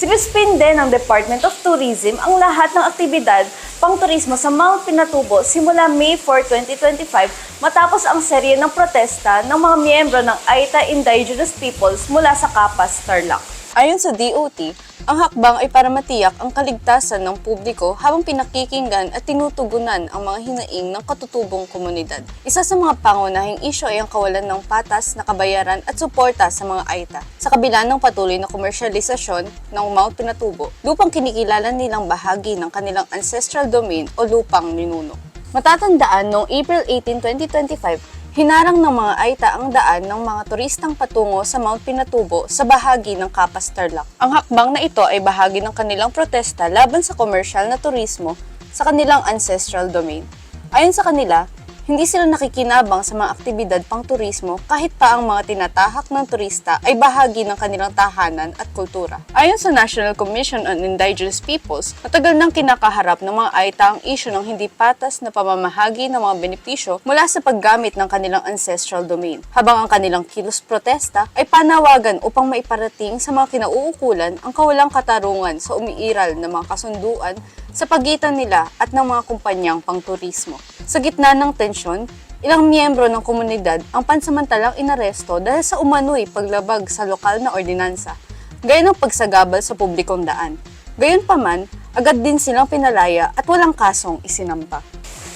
Sinuspin din ng Department of Tourism ang lahat ng aktibidad pang turismo sa Mount Pinatubo simula May 4, 2025 matapos ang serye ng protesta ng mga miyembro ng Aita Indigenous Peoples mula sa Kapas, Tarlac. Ayon sa DOT, ang hakbang ay para matiyak ang kaligtasan ng publiko habang pinakikinggan at tinutugunan ang mga hinaing ng katutubong komunidad. Isa sa mga pangunahing isyo ay ang kawalan ng patas na kabayaran at suporta sa mga AITA. Sa kabila ng patuloy na komersyalisasyon ng Mount Pinatubo, lupang kinikilala nilang bahagi ng kanilang ancestral domain o lupang ninuno. Matatandaan noong April 18, 2025, Hinarang ng mga Aita ang daan ng mga turistang patungo sa Mount Pinatubo sa bahagi ng Kapas Tarlac. Ang hakbang na ito ay bahagi ng kanilang protesta laban sa komersyal na turismo sa kanilang ancestral domain. Ayon sa kanila, hindi sila nakikinabang sa mga aktibidad pang turismo kahit pa ang mga tinatahak ng turista ay bahagi ng kanilang tahanan at kultura. Ayon sa National Commission on Indigenous Peoples, matagal nang kinakaharap ng mga Aita ang isyu ng hindi patas na pamamahagi ng mga benepisyo mula sa paggamit ng kanilang ancestral domain, habang ang kanilang kilos protesta ay panawagan upang maiparating sa mga kinauukulan ang kawalang katarungan sa umiiral na mga kasunduan sa pagitan nila at ng mga kumpanyang pangturismo. Sa gitna ng tensyon, ilang miyembro ng komunidad ang pansamantalang inaresto dahil sa umano'y paglabag sa lokal na ordinansa, gaya ng pagsagabal sa publikong daan. Gayunpaman, agad din silang pinalaya at walang kasong isinampa.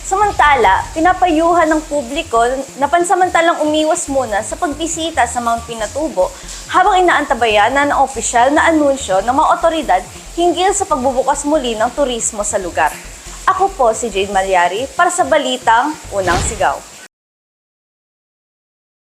Samantala, pinapayuhan ng publiko na pansamantalang umiwas muna sa pagbisita sa Mount Pinatubo habang inaantabayan na ng opisyal na anunsyo ng mga otoridad hinggil sa pagbubukas muli ng turismo sa lugar. Ako po si Jade Malyari para sa Balitang Unang Sigaw.